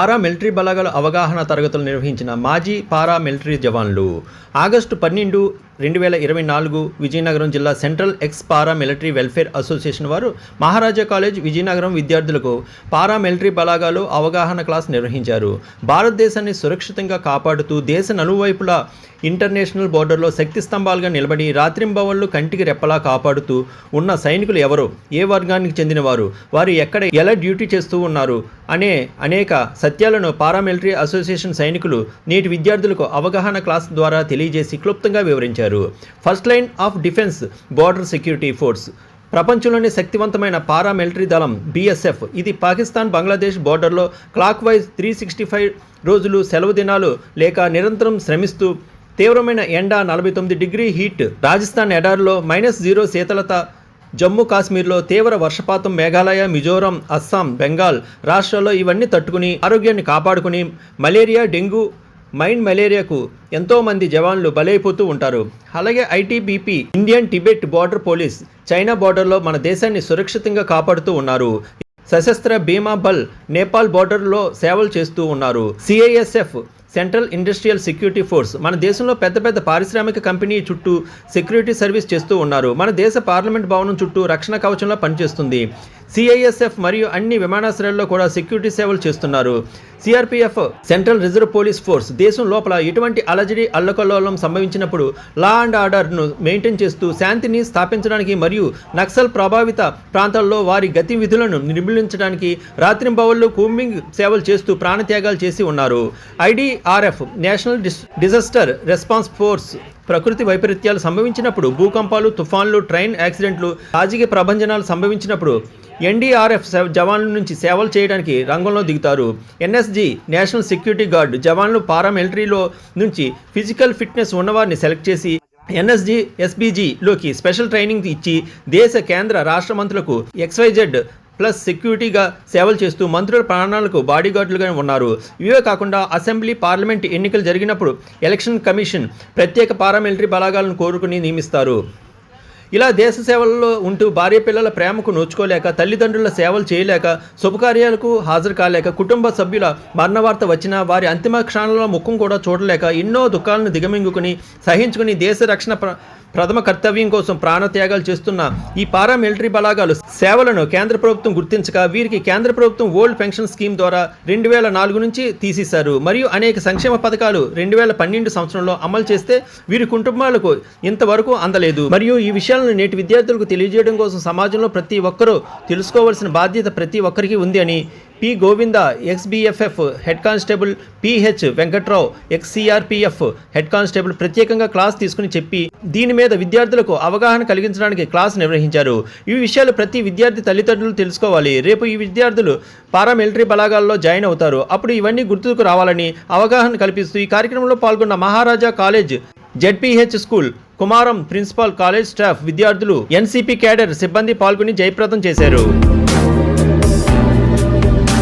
Para military బలగాల అవగాహన తరగతులు నిర్వహించిన మాజీ పారా మిలిటరీ జవాన్లు ఆగస్టు పన్నెండు రెండు వేల ఇరవై నాలుగు విజయనగరం జిల్లా central ex para military welfare association వారు మహారాజా కాలేజ్ విజయనగరం విద్యార్థులకు పారా మిలిటరీ బలాగాలు అవగాహన క్లాస్ నిర్వహించారు. భారతదేశాన్ని సురక్షితంగా కాపాడుతూ దేశ నలువైపులా ఇంటర్నేషనల్ బోర్డర్లో శక్తి స్తంభాలుగా నిలబడి రాత్రింబవళ్ళు కంటికి రెప్పలా కాపాడుతూ ఉన్న సైనికులు ఎవరు? ఏ వర్గానికి చెందినవారు? వారు ఎక్కడ ఎలా డ్యూటీ చేస్తూ ఉన్నారు? అనే అనేక సత్యాలను పారామిలిటరీ అసోసియేషన్ సైనికులు నేటి విద్యార్థులకు అవగాహన క్లాస్ ద్వారా తెలియజేసి క్లుప్తంగా వివరించారు. First line of defence border security force. ప్రపంచంలోని శక్తివంతమైన పారా మిలిటరీ దళం బీఎస్ఎఫ్. ఇది పాకిస్తాన్ బంగ్లాదేశ్ బోర్డర్లో clockwise three sixty five రోజులు సెలవు దినాలు లేక నిరంతరం శ్రమిస్తూ తీవ్రమైన ఎండ నలభై తొమ్మిది డిగ్రీ హీట్ రాజస్థాన్ ఎడారిలో మైనస్ జీరో శీతలత జమ్మూ కాశ్మీర్లో తీవ్ర వర్షపాతం మేఘాలయ మిజోరం అస్సాం బెంగాల్ రాష్ట్రాల్లో ఇవన్నీ తట్టుకుని ఆరోగ్యాన్ని కాపాడుకుని మలేరియా డెంగ్యూ మైండ్ మలేరియాకు ఎంతోమంది జవాన్లు బలైపోతూ ఉంటారు. అలాగే ITBP Indian Tibet border police China బార్డర్లో మన దేశాన్ని సురక్షితంగా కాపాడుతూ ఉన్నారు. సశస్త్ర బీమా బల్ నేపాల్ బార్డర్లో సేవలు చేస్తూ ఉన్నారు. CISF central industrial security force. మన దేశంలో పెద్ద పెద్ద పారిశ్రామిక కంపెనీ చుట్టూ సెక్యూరిటీ సర్వీస్ చేస్తూ ఉన్నారు. మన దేశ పార్లమెంట్ భవనం చుట్టూ రక్షణ కవచంలో పనిచేస్తుంది. సిఐఎస్ఎఫ్ మరియు అన్ని విమానాశ్రయాల్లో కూడా సెక్యూరిటీ సేవలు చేస్తున్నారు. CRPF central reserve police force. దేశం లోపల ఎటువంటి అలజడి అల్లకల్లోలం సంభవించినప్పుడు లా అండ్ ఆర్డర్ను మెయింటైన్ చేస్తూ శాంతిని స్థాపించడానికి మరియు నక్సల్ ప్రభావిత ప్రాంతాల్లో వారి గతి విధులను నిర్మూలించడానికి రాత్రింబవళ్ళు కూంబింగ్ సేవలు చేస్తూ ప్రాణత్యాగాలు చేసి ఉన్నారు. NDRF national dis disaster response force ప్రకృతి వైపరీత్యాలు సంభవించినప్పుడు భూకంపాలు తుఫాన్లు ట్రైన్ యాక్సిడెంట్లు రాజకీయ ప్రభంజనాలు సంభవించినప్పుడు ఎన్డీఆర్ఎఫ్ జవాన్ల నుంచి సేవలు చేయడానికి రంగంలో దిగుతారు. ఎన్ఎస్జి నేషనల్ సెక్యూరిటీ గార్డ్ జవాన్లు పారామిలిటరీలో నుంచి ఫిజికల్ ఫిట్నెస్ ఉన్నవారిని సెలెక్ట్ చేసి ఎన్ఎస్జి ఎస్బీజీలోకి స్పెషల్ ట్రైనింగ్ ఇచ్చి దేశ కేంద్ర రాష్ట్ర మంత్రులకు ఎక్స్వైజెడ్ ప్లస్ సెక్యూరిటీగా సేవలు చేస్తూ మంత్రుల ప్రాణాలకు బాడీగార్డులుగా ఉన్నారు. ఇవే కాకుండా అసెంబ్లీ పార్లమెంట్ ఎన్నికలు జరిగినప్పుడు ఎలక్షన్ కమిషన్ ప్రత్యేక పారామిలిటరీ బలాగాలను కోరుకుని నియమిస్తారు. ఇలా దేశ సేవల్లో ఉంటూ భార్య పిల్లల ప్రేమకు నోచుకోలేక తల్లిదండ్రుల సేవలు చేయలేక శుభకార్యాలకు హాజరు కాలేక కుటుంబ సభ్యుల మరణవార్త వచ్చినా వారి అంతిమ క్షణాలలో ముఖం కూడా చూడలేక ఎన్నో దుఃఖాలను దిగమింగుకుని సహించుకుని దేశ రక్షణ ప్ర ప్రథమ కర్తవ్యం కోసం ప్రాణత్యాగాలు చేస్తున్న ఈ పారామిలిటరీ బలాగాలు సేవలను కేంద్ర ప్రభుత్వం గుర్తించక వీరికి కేంద్ర ప్రభుత్వం ఓల్డ్ పెన్షన్ స్కీమ్ ద్వారా రెండు వేల నాలుగు నుంచి తీసేశారు. మరియు అనేక సంక్షేమ పథకాలు రెండు వేల పన్నెండు సంవత్సరంలో అమలు చేస్తే వీరి కుటుంబాలకు ఇంతవరకు అందలేదు. మరియు ఈ విషయాలను నేటి విద్యార్థులకు తెలియజేయడం కోసం సమాజంలో ప్రతి ఒక్కరూ తెలుసుకోవాల్సిన బాధ్యత ప్రతి ఒక్కరికి ఉంది అని P. Govinda ex BSF head constable PH Venkatrao ex CRPF head constable ప్రత్యేకంగా క్లాస్ తీసుకుని చెప్పి దీని మీద విద్యార్థులకు అవగాహన కలిగించడానికి క్లాస్ నిర్వహించారు. ఈ విషయాలు ప్రతి విద్యార్థి తల్లిదండ్రులు తెలుసుకోవాలి. రేపు ఈ విద్యార్థులు పారామిలిటరీ బలాగాల్లో జాయిన్ అవుతారు. అప్పుడు ఇవన్నీ గుర్తుకు రావాలని అవగాహన కల్పిస్తూ ఈ కార్యక్రమంలో పాల్గొన్న Maharaja college ZPH school Kumaram principal college staff విద్యార్థులు ఎన్సిపి కేడర్ సిబ్బంది పాల్గొని జయప్రదం చేశారు.